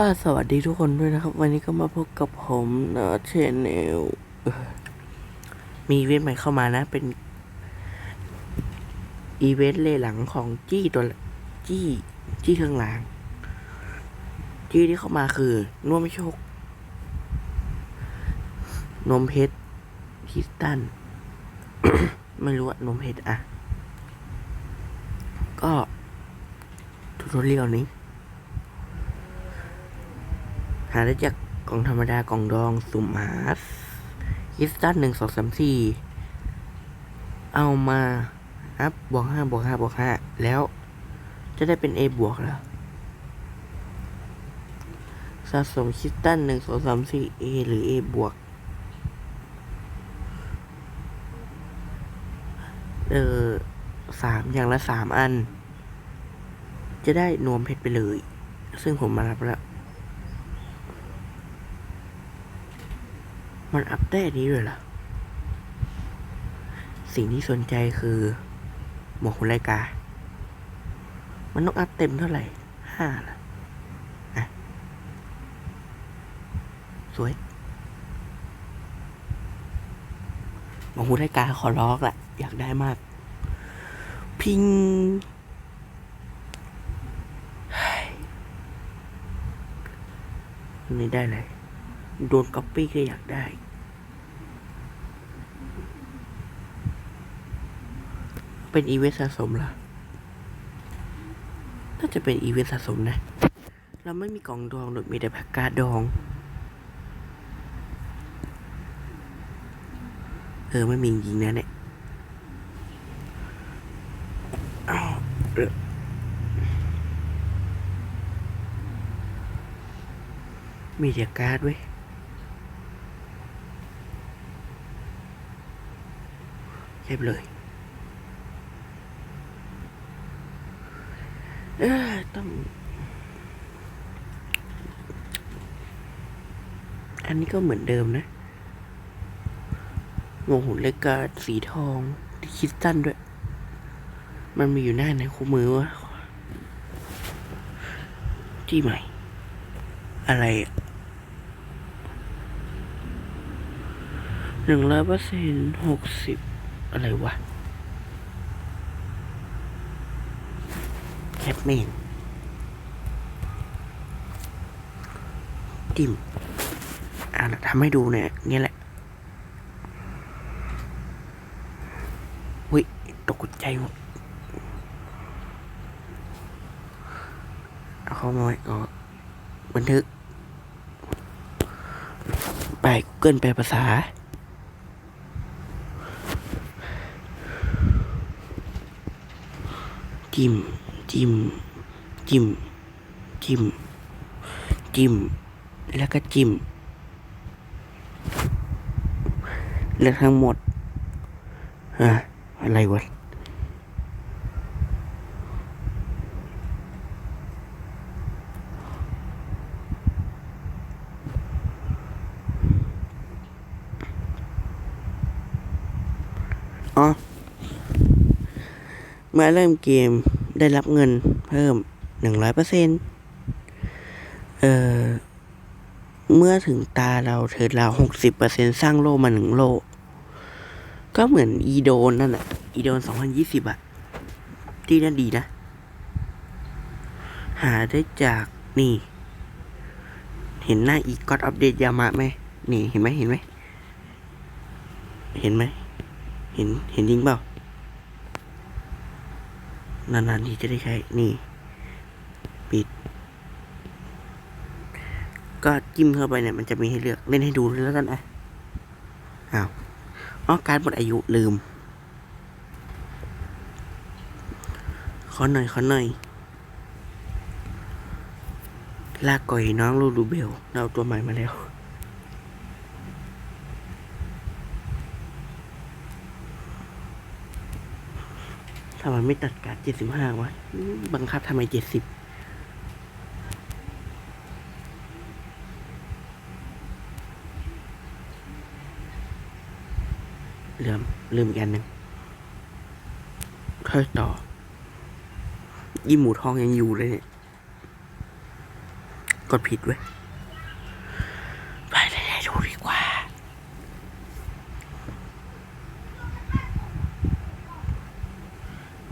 ก็สวัสดีทุกคนด้วยนะครับ วันนี้ก็มาพบกับผมนะเชนเนลมีอีเวนต์ใหม่เข้ามานะ เป็น อีเวนต์เล่หลังของจี้ตัวจี้จี้เครื่องราง จี้ที่เข้ามาคือนวมโชคนมเพชรคิสตัน ไม่รู้อะนมเพชรอะ ก็ทูทเรียลนี้ หาได้จากกล่องธรรมดากล่องดองสุ่มหาคิสตันหนึ่งสองสามสี่เอามาอัพบวกห้าบวกห้าบวกห้าแล้วจะได้เป็น A บวกแล้วสะสมคิสตันหนึ่งสองสามสี่ A หรือ A บวกเออสามอย่างละสามอัน จะได้นวมเพชรไปเลย ซึ่งผมมารับแล้ว มันอัปเดตนี้เลยเหรอ สิ่งที่สนใจคือ หมวกหุ่นไลกา มันต้องอัพเต็มเท่าไหร่ห้าละอะ สวย หมวกหุ่นไลกาขอร้องละอยากได้มาก พิงเฮ้ยอันนี่ได้เลย โดนก๊อปปี้ก็อยากได้ เป็นอีเวนต์สะสมเหรอน่าจะเป็นอีเวนต์สะสมนะ เราไม่มีกล่องดองหรือมีแต่แพ็กการ์ดดอง เออ ไม่มีจริงนะเนี่ยอ้าเออมีแต่การ์ดเว้ย เรียบเลยเออต้อง อันนี้ก็เหมือนเดิมนะงงหุ่นเล็กกาสีทองคิดสั้นด้วย มันมีอยู่หน้าในคู่มือวะที่ใหม่ อะไรหนึ่งร้อยเปอร์เซ็นต์หกสิบ อะไรวะแคปเมนจิมอ่าทำให้ดูเนี่ยเนี่ยแหละวิตกใจหมดเอาเข้ามาไว้ก็บันทึก ไป Google แปลภาษา จิ้มจิ้มจิ้มจิ้มจิ้มแล้วก็จิ้มแล้วทั้งหมดอะอะไรวะอ๋อ เมื่อเริ่มเกมได้รับเงินเพิ่มหนึ่งร้อยเปอร์เซ็นเอ่อ เมื่อถึงตาเราเถิดเราหกสิบเปอร์เซ็นสร้างโลมาหนึ่งโลก็เหมือนอีโดนนั่นแหละอีโดนสองพันยี่สิบอะที่นั่นดีนะ หาได้จากนี่ เห็นหน้าอีกอดอัปเดตยามะไหมนี่เห็นไหมเห็นไหม เห็นไหม เห็น เห็นจริงเปล่า นานๆทีจะได้ใช้ นี่ ปิด ก็จิ้มเข้าไปเนี่ย มันจะมีให้เลือก เล่นให้ดูเลยแล้วกันอะอ้าวอ๋อการหมดอายุลืม ขอหน่อย ขอหน่อย ลากก่อยน้องลูลูเบล เราเอาตัวใหม่มาแล้ว ทำไมไม่ตัดการเจ็ดสิบห้าวะ บังคับทำไมเจ็ดสิบลืมลืมอีกอันหนึ่งค่อยต่อ ยี่หมูทองยังอยู่เลยเนี่ย กดผิดเว้ย ไปเลยดูดีกว่า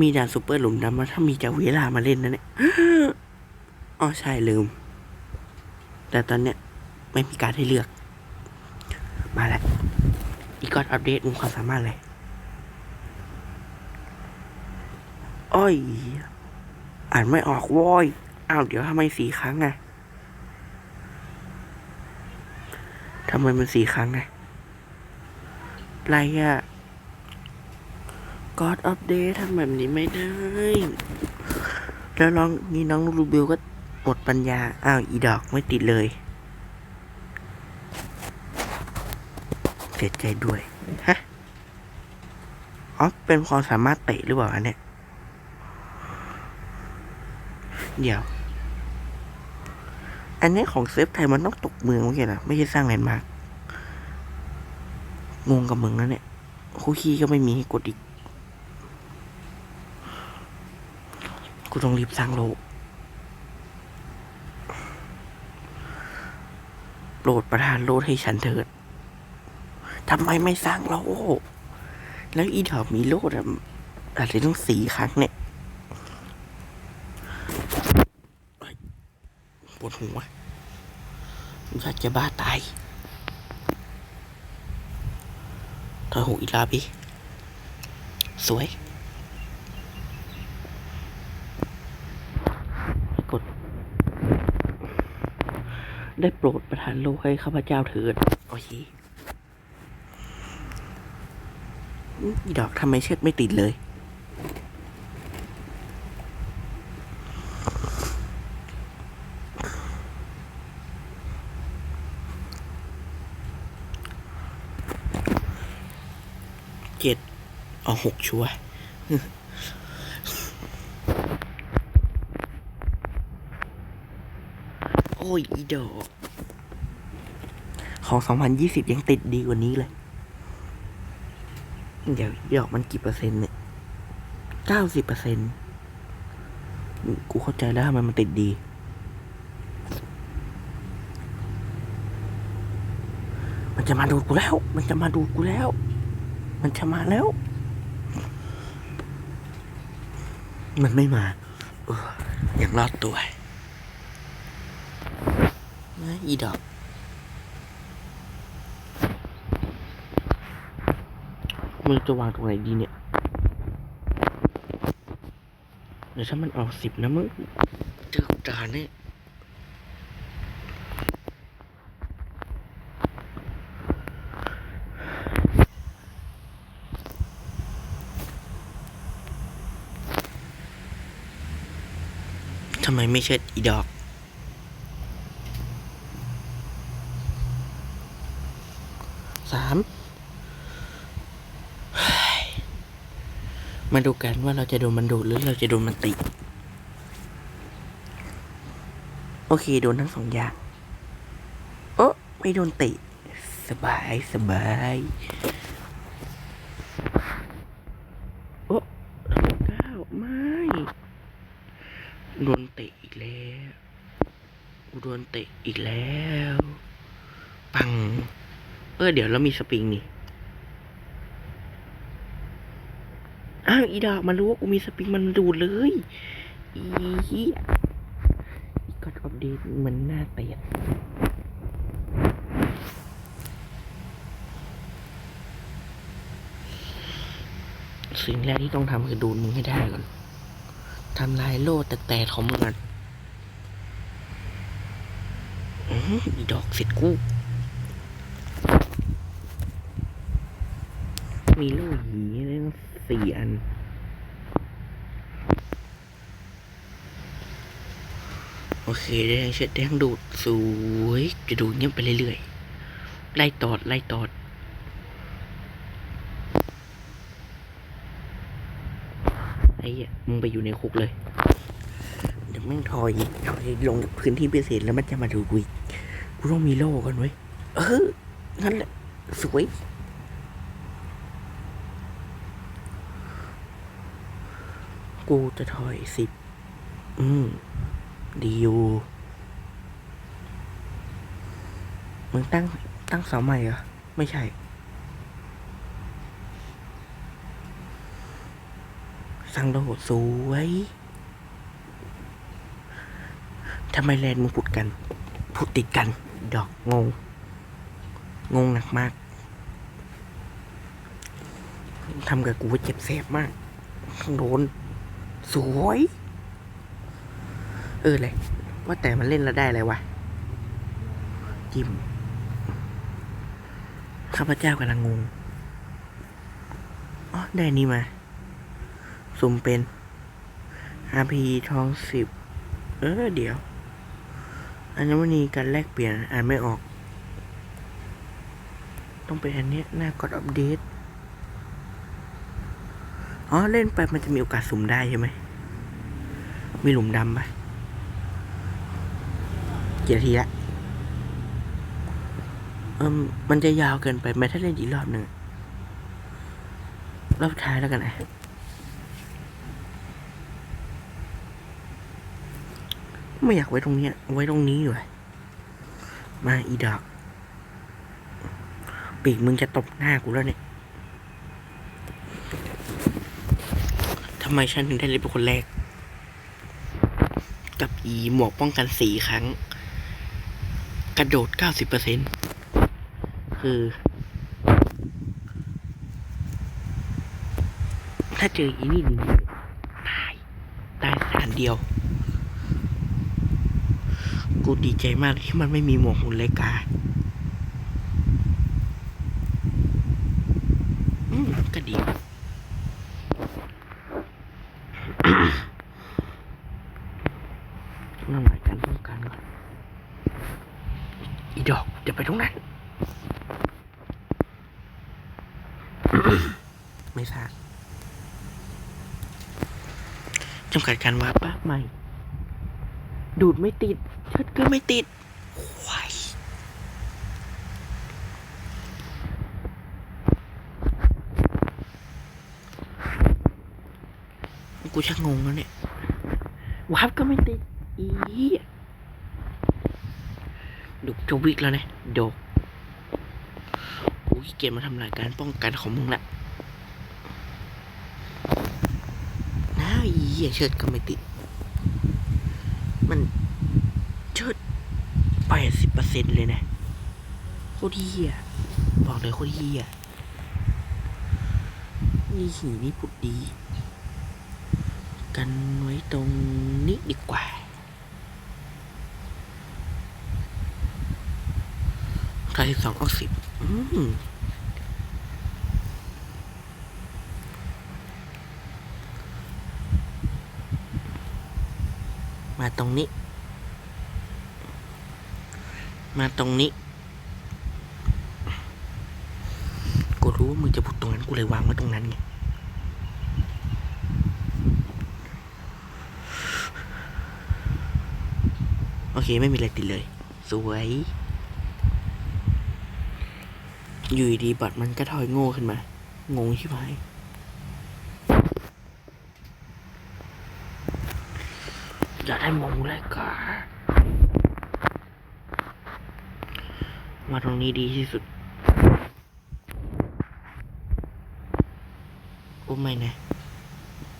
มีด่านซูเปอร์หลุมดำมาถ้ามีจากเวลามาเล่นนะเนี่ยอ๋อใช่ลืม แต่ตอนเนี้ยไม่มีการให้เลือก มาแล้ว อีกอนอัปเดตมุมความสามารถเลยอ้อยอ่านไม่ออกว้ยอ้าวเดี๋ยวทำไมสี่ครั้งไงทำไมมันสี่ครั้งไงไรอะ ก็อัปเดตทำแบบนี้ไม่ได้ แล้วน้องนี่น้องรูบิวก็หมดปัญญา อ้าว อีดอกไม่ติดเลย เสียใจด้วย ฮะ อ๋อ เป็นความสามารถเตะหรือเปล่านเนี่ย เดี๋ยว อันนี้ของเซฟไทยมันต้องตกเมืองไม่ใช่เหรอไม่ใช่สร้างแลนด์มาร์กงงกับมึงแล้วเนี่ยคู่ขี้ก็ไม่มีให้กดอีก กูต้องรีบสร้างโลก โปรดประทานโลดให้ฉันเถิดทำไมไม่สร้างโลก แล้วอีดอกมีโลดอะอาจจะต้องสี่ครั้งเนี่ยปวดหัวอยากจะบ้าตายถอยหูอีลาพี่สวย ได้โปรดประทานโลกให้ข้าพเจ้าเถิดโอเคอืมอีดอกทำไมเช็ดไม่ติดเลย เจ็ดเอาหกชัวโอ้ย อีดอก ของสองพันยี่สิบยังติดดีกว่านี้เลย เดี๋ยวดอกมันกี่เปอร์เซ็นต์เนี่ยเก้าสิบเปอร์เซ็นต์กูเข้าใจแล้วทำไมมันติดดี มันจะมาดูดกูแล้ว มันจะมาดูดกูแล้ว มันจะมาแล้ว มันไม่มาออยังรอดตัวนะอีดอก มึงจะวางตรงไหนดีเนี่ยเดี๋ยวถ้ามันออกสิบนะมึงเจอจานเนี่ยทำไมไม่เช็ดอีดอก สาม มาดูกันว่าเราจะโดนมันดูดหรือเราจะโดนมันติโอเคโดนทั้งสองอย่างโอ้ไม่โดนติสบายสบายโอ้ก้าไม่โดนเตะอีกแล้วโดนเตะอีกแล้ว ปัง เออเดี๋ยวเรามีสปริงนี่ อีดอกมันรู้ว่ากูมีสปริงมันดูดเลย อีเหี้ยอีกดอัปเดตมันน่าเตะสิ่งแรกที่ต้องทำคือดูดมึงให้ได้ก่อน ทำลายโล่แต่แต่ของมึงก่อนอีดอกเสร็จกูมีโล่หีเลยสี่อัน โอ เคได้เช็ดแดงดูดสวยจะดูเงียบไปเรื่อยๆไล่ตอดไล่ตอดไอ้เหี้ยมึงไปอยู่ในคุกเลยเดี๋ยวแม่งทอยทอยลงพื้นที่พิเศษแล้วมันจะมาดูกูกกูต้องมีโล่ก่อนเว้ยเออนั่นแหละสวยกูจะถอยสิบอืม ดีอยู่มึงตั้งตั้งเสาใหม่เหรอ ไม่ใช่ สั่งโดสวยทำไมแลนมึงพูดกันพูดติดกัน ดอกงง งงหนักมากทำกับกูว่าเจ็บแสบมากข้างโดน สวย เออเลย ว่าแต่มันเล่นแล้วได้อะไรวะ จิมข้าพเจ้ากำลังงง อ๋อ ได้นี่มา สุ่มเป็น RP ทองสิบ เออ เดี๋ยว อัญมณีการแลกเปลี่ยน อ่านไม่ออก ต้องเป็นอันนี้หน้ากดอัปเดต อ๋อ เล่นไปมันจะมีโอกาสสุ่มได้ใช่ไหมมีหลุมดำปะ กี่นาทีละเอมมันจะยาวเกินไปไหมถ้าเล่นอีกรอบหนึ่งรอบท้ายแล้วกันนะไม่อยากไว้ตรงเนี้ยไว้ตรงนี้อยู่มาอีดอก ปีกมึงจะตบหน้ากูแล้วเนี่ยทำไมฉันถึงได้เล่นเป็นคนแรก กับอีหมวกป้องกันสีครั้ง กระโดดเก้าสิบเปอร์เซ็นคือ ถ้าเจออีนี่หนีตาย ตายสานเดียว กูดีใจมากที่มันไม่มีหมวกหุ่นเลกาอืมก็ดี นั่งไหนกันป้องกันก่อน อีดอกจะ ไปตรงนั้น ไม่ทราบจำกัดการวาร์ปปะไม่ ดูดไม่ติดเชิดก็ไม่ติดควายกูชักงงแล้วเนี่ยวาร์ปก็ไม่ติดอี ดุกจะวิกแล้วนะโดกกูขี้เกียจมาทำลายการป้องกันของมึงละน้าอีเหี้ยเชิดก็ไม่ติด มันเชิดแปดสิบเปอร์เซ็นต์เลยนะโคตรเหี้ยบอกเลยโคตรเหี้ยนี่หีนี่พุดดี กันไว้ตรงนี้ดีกว่า กายสิบสองออกสิบมมาตรงนี้ มาตรงนี้ กูรู้ว่ามึงจะพูดตรงนั้น กูเลยวางไว้ตรงนั้นไงโอเค ไม่มีอะไรติดเลย สวย อยู่ดีบัตรมันก็ถอยโง่ขึ้นมา งงชิบหายอยากได้มงเลยก็มาตรงนี้ดีที่สุดโอ้ไม่นะ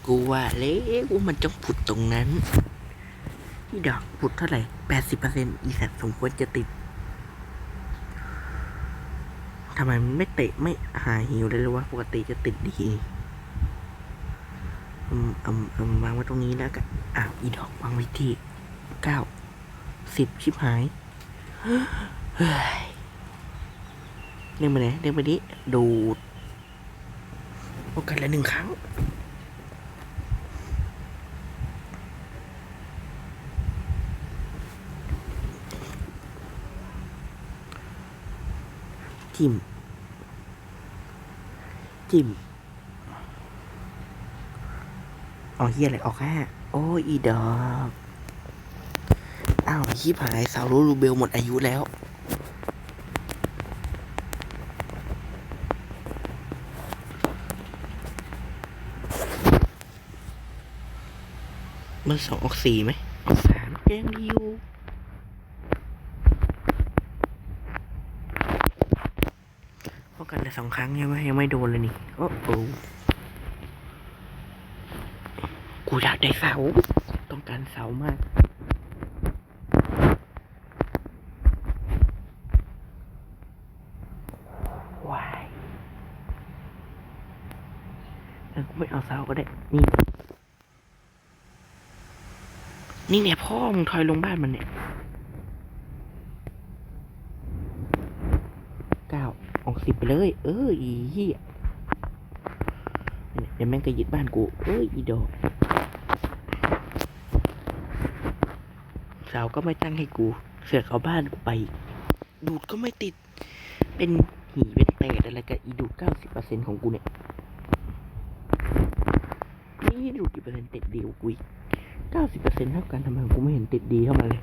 กูว่าแล้วว่ามันต้องผุดตรงนั้นนี่ดอกผุดเท่าไหร่แปดสิบเปอร์เซ็นต์อีสัตว์สมควรจะติด ทำไมไม่เตะไม่หาหิวเลยหรือว่าปกติจะติดดีอืมอืมอืมวางไว้ตรงนี้แล้วกันอ้าวอีดอกวางไว้ที่เก้าสิบชิบหายเฮ้ยเรียกมาไหนเรียกมาดิดูดโอกาสละหนึ่งครั้ง จิ้ม จิ้มเอาเฮียอะไรออกแค่โอ้ยอีดอกอ้าวชิบหายสาวรู้รูเบลหมดอายุแล้วมันสองออกสี่ไหมออกสามแกงดีอยู่ ป้อง กันได้สองครั้งยังไหมยังไม่โดนเลยนี่ โอ้โหกูอยากได้เสา ต้องการเสามากวายเออกูไม่เอาเสาก็ได้ นี่ นี่เนี่ยพ่อมึงถอยลงบ้านมันเนี่ยเก้าออกสิบไปเลย เอออีเหี้ยเดี๋ยวแม่งก็ยึดบ้านกู เอ้ยอีดอกสาก็ไม่ตั้งให้กู เสือกเอาบ้านกูไป ดูดก็ไม่ติด เป็นหีเป็นเตดอะไรกับอีดูดเก้าสิบเปอร์เซ็นของกูเนี่ยนี่ดูดกี่เปอร์เซ็นต์ติดดีกว่ากูอีกเก้าสิบเปอร์เซ็นเท่ากันทำไมขอกูไม่เห็นติดดีเท่ามันเลย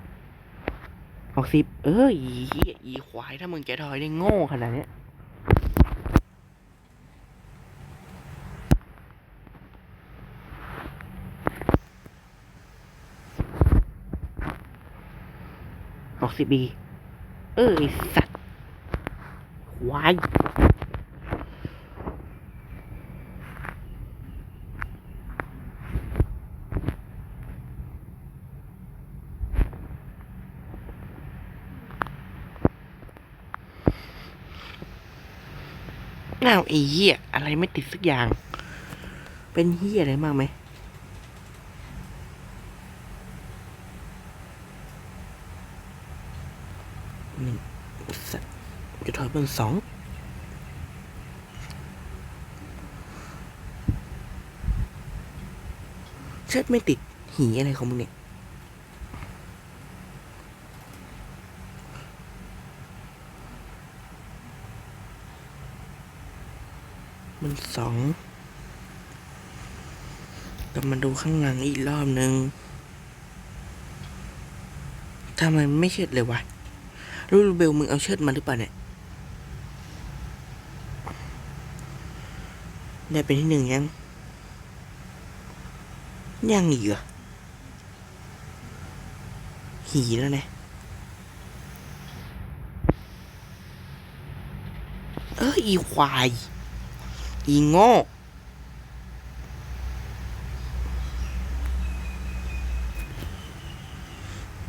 ออกสิบเอออีเหี้ยอีควายถ้ามึงจะถอยได้โง่ขนาดเนี้ยออก สิบีเออไอสัตว์ควายอ้าวไอ้เหี้ยอะไรไม่ติดสักอย่าง เป็นเหี้ยอะไรมากไหมหนึ่งสัตว์ จะถอยเป็นสองเชิดไม่ติดหีอะไรของมึงเนี่ยมันสองกลับมาดูข้างหลังอีกรอบนึงทำไมไม่เชิดเลยวะรู้เบลมึงเอาเชิดมาหรือเปล่าเนี่ย ได้เป็นที่หนึ่งยัง ยังอีกเหรอหีแล้วเนี่ยเอออีควาย อีโง่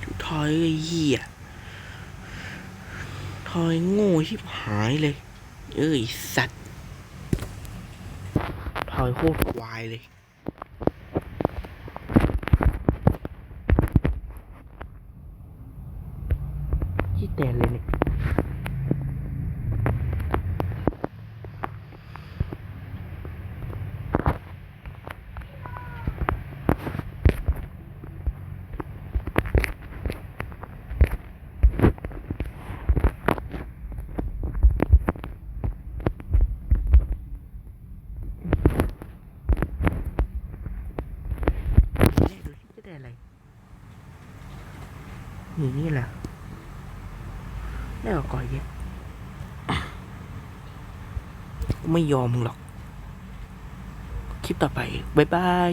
จุทอยไอ้เหี้ยทอยโง่ชิบหายเลย เอ้ยสัตว์ อยโคตรควายเลย ที่แตนเลยเนี่ย แรกดูที่จะได้อะไร นี่นี่แหละได้ออกก่อยเยอะไม่ยอมมึงหรอก คลิปต่อไป บ๊ายบาย